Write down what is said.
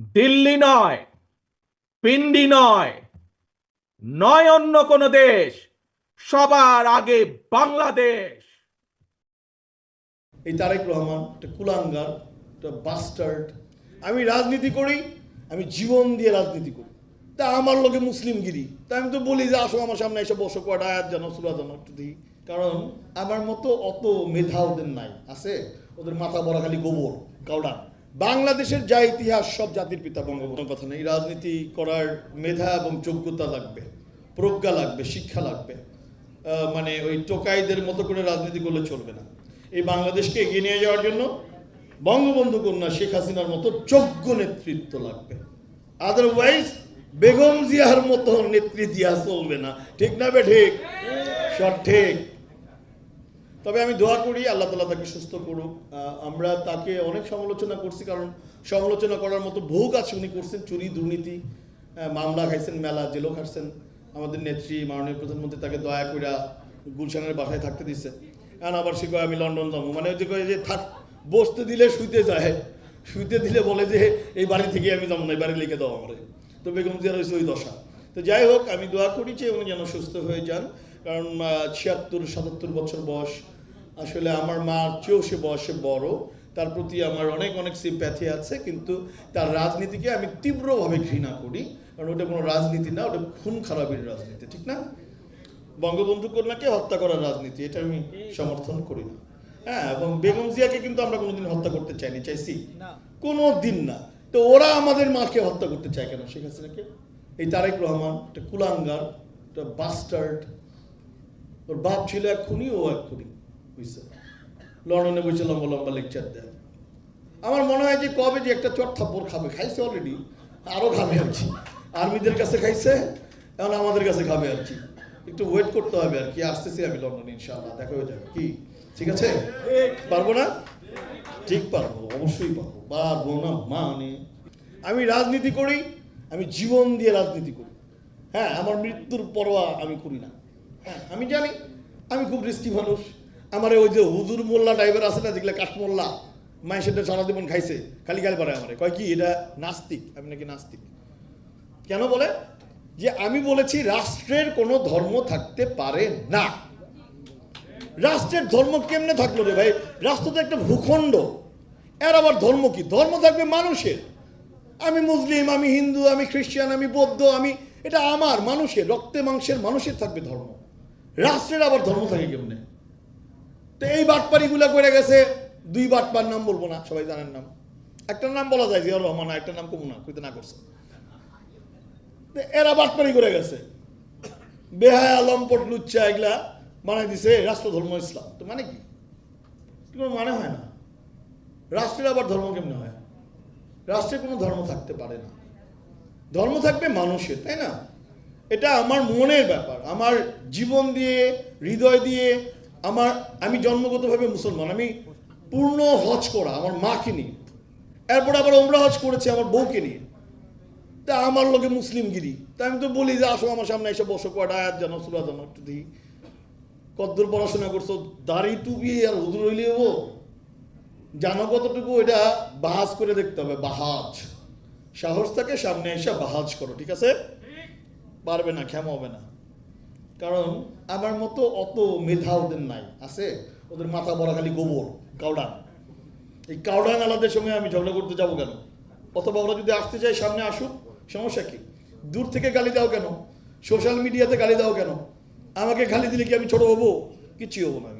দিল্লি নয়, পিন্ডি নয় নয় অন্য কোনো দেশ, সবার আগে বাংলাদেশ। এই তারেক রহমান, একটা কুলাঙ্গার, একটা বাস্টার্ড আমি রাজনীতি করি, আমি জীবন দিয়ে রাজনীতি করি। তা আমার লোকে মুসলিমগিরি। তা আমি তো বলি যে, আসো আমার সামনে এসে বসো, কয়টা আয়াত জানো, সুরা জানো, একটু দিই কারণ আমার মতো অত মেধা ওদের নাই, আছে? ওদের মাথা বড়া খালি গোবর কাউডা বাংলাদেশের যা ইতিহাস, সব জাতির পিতা বঙ্গবন্ধুর কথা নেই। রাজনীতি করার মেধা এবং যোগ্যতা লাগবে, প্রজ্ঞা লাগবে, শিক্ষা লাগবে। মানে ওই টোকাইদের মতো করে রাজনীতি করলে চলবে না। এই বাংলাদেশকে এগিয়ে নিয়ে যাওয়ার জন্য বঙ্গবন্ধু কন্যা শেখ হাসিনার মতো যোগ্য নেতৃত্ব লাগবে। আদারওয়াইজ বেগম জিয়ার মতো নেতৃত্ব দিয়া চলবে না। ঠিক না বে ঠিক? সঠিক তবে আমি দোয়া করি আল্লাহ তালা তাকে সুস্থ করুক। আমরা তাকে অনেক সমালোচনা করছি কারণ সমালোচনা করার মতো বহু কাজ উনি করছেন, চুরি, দুর্নীতি মামলা খাইছেন, মেলা, জেলও খাটছেন। আমাদের নেত্রী, মাননীয় প্রধানমন্ত্রী তাকে দয়া কইরা গুলশানের বাসায় থাকতে দিচ্ছে এখন আবার সে কয়, আমি লন্ডন যাব। মানে ওই যে কয় যে, থাক, বসতে দিলে শুইতে যায়। শুইতে দিলে বলে যে, এই বাড়ি থেকে আমি যাব না, এই বাড়ি লিখে দাও আমারে। তো বেগম জিয়ার হয়েছে ওই দশা। তো যাই হোক, আমি দোয়া করি যে উনি যেন সুস্থ হয়ে যান। কারণ ছিয়াত্তর সাতাত্তর বছর বয়স। আসলে আমার মার চেয়েও সে বয়সে বড়। তার প্রতি আমার অনেক অনেক সিম্প্যাথি আছে কিন্তু তার রাজনীতিকে আমি তীব্রভাবে ঘৃণা করি। কারণ ওটা কোনো রাজনীতি না ওটা খুন খারাপের রাজনীতি ঠিক না? বঙ্গবন্ধু কন্যাকে হত্যা করার রাজনীতি এটা আমি সমর্থন করি না। হ্যাঁ এবং বেগম জিয়াকে কিন্তু আমরা কোনোদিন হত্যা করতে চাইনি চাইছি? কোনো দিন না। তো ওরা আমাদের মাকে হত্যা করতে চায় কেন শেখ হাসিনাকে? এই তারেক রহমান একটা কুলাঙ্গার একটা বাস্টার্ড ওর বাপ ছিল এক খুনি, ও এক খুনি, বুঝছে? লন্ডনে বসে লম্বা লম্বা লেকচার দেয় আমার মনে হয় যে কবে যে একটা চট থাপ্পড় খাবে, খাইছে অলরেডি আরও খাবে আর কি। আর্মিদের কাছে খাইছে, এখন আমাদের কাছে খাবে আর কি। একটু ওয়েট করতে হবে আর কি, আসতেছি আমি লন্ডনে, ইনশাআল্লাহ, দেখা হয়ে যাবে। কি? ঠিক আছে? পারব না? ঠিক পারব, অবশ্যই পারব। পারব না মানে? আমি রাজনীতি করি, আমি জীবন দিয়ে রাজনীতি করি। হ্যাঁ আমার মৃত্যুর পরোয়া আমি করি না। হ্যাঁ আমি জানি। আমি খুব রিস্কি মানুষ। আমার ওই যে হুজুর মোল্লা টাইপের আছে না, যেগুলো কাঠমোল্লা মায়ের সেটা সারা জীবন খাইছে, খালি গালি পারে আমার। কয় কি, এটা নাস্তিক? আমি নাকি নাস্তিক? কেন বলে? যে আমি বলেছি, রাষ্ট্রের কোনো ধর্ম থাকতে পারে না। রাষ্ট্রের ধর্ম কেমনে থাকল রে ভাই? রাষ্ট্র তো একটা ভূখণ্ড। এর আবার ধর্ম কি? ধর্ম থাকবে মানুষের। আমি মুসলিম, আমি হিন্দু, আমি খ্রিস্টান, আমি বৌদ্ধ, আমি এটা আমার, মানুষের, রক্তে মাংসের মানুষের থাকবে ধর্ম। রাষ্ট্রের আবার ধর্ম থাকে কেমনে? তো এই বাটপাড়িগুলো করে গেছে, দুই বাটপার নাম বলব না, সবাই জানেন নাম। একটা নাম বলা যায়, জিয়াউর রহমান একটা নাম কমু না, কইতে না করছে। এরা বাটপাড়ি করে গেছে। বেহায়া, লম্পট, লুচ্চা এগুলা মানে দিছে রাষ্ট্র ধর্ম ইসলাম। তো মানে কি কোনো মানে হয় না? রাষ্ট্রের আবার ধর্ম কেমনে হয়? রাষ্ট্রে কোনো ধর্ম থাকতে পারে না। ধর্ম থাকবে মানুষের, তাই না? এটা আমার মনের ব্যাপার, আমার জীবন দিয়ে, হৃদয় দিয়ে, আমার, আমি জন্মগতভাবে মুসলমান, আমি পূর্ণ হজ করা আমার মাকে নিয়ে। এরপর আবার ওমরা হজ করেছি আমার বউকে নিয়ে। তা আমার লোকে মুসলিমগিরি। তা আমি তো বলি যে, আসো আমার সামনে এসে বসো, কয়টা আয়াত জানো, সুরা জানো একটু দিই। কদ্দূর পড়াশোনা করছ, দাড়ি টুপি আর হুজুর হইলে ও জানো কতটুকু? এটা বাহাজ করে দেখতে হবে, বাহাজ। সাহস থাকে সামনে এসে বাহাজ করো, ঠিক আছে? পারবে না, ক্ষমা হবে না। কারণ আমার মতো অত মেধা ওদের নাই, আছে? ওদের মাথা বড়া খালি গোবর, কাউডান। এই কাউডান আলাদের সঙ্গে আমি ঝগড়া করতে যাব কেন? অথবা ওরা যদি আসতে চায় সামনে আসুক, সমস্যা কি? দূর থেকে গালি দাও কেন? সোশ্যাল মিডিয়াতে গালি দাও কেন? আমাকে গালি দিলে কি আমি ছোট হব? কিছুই হব না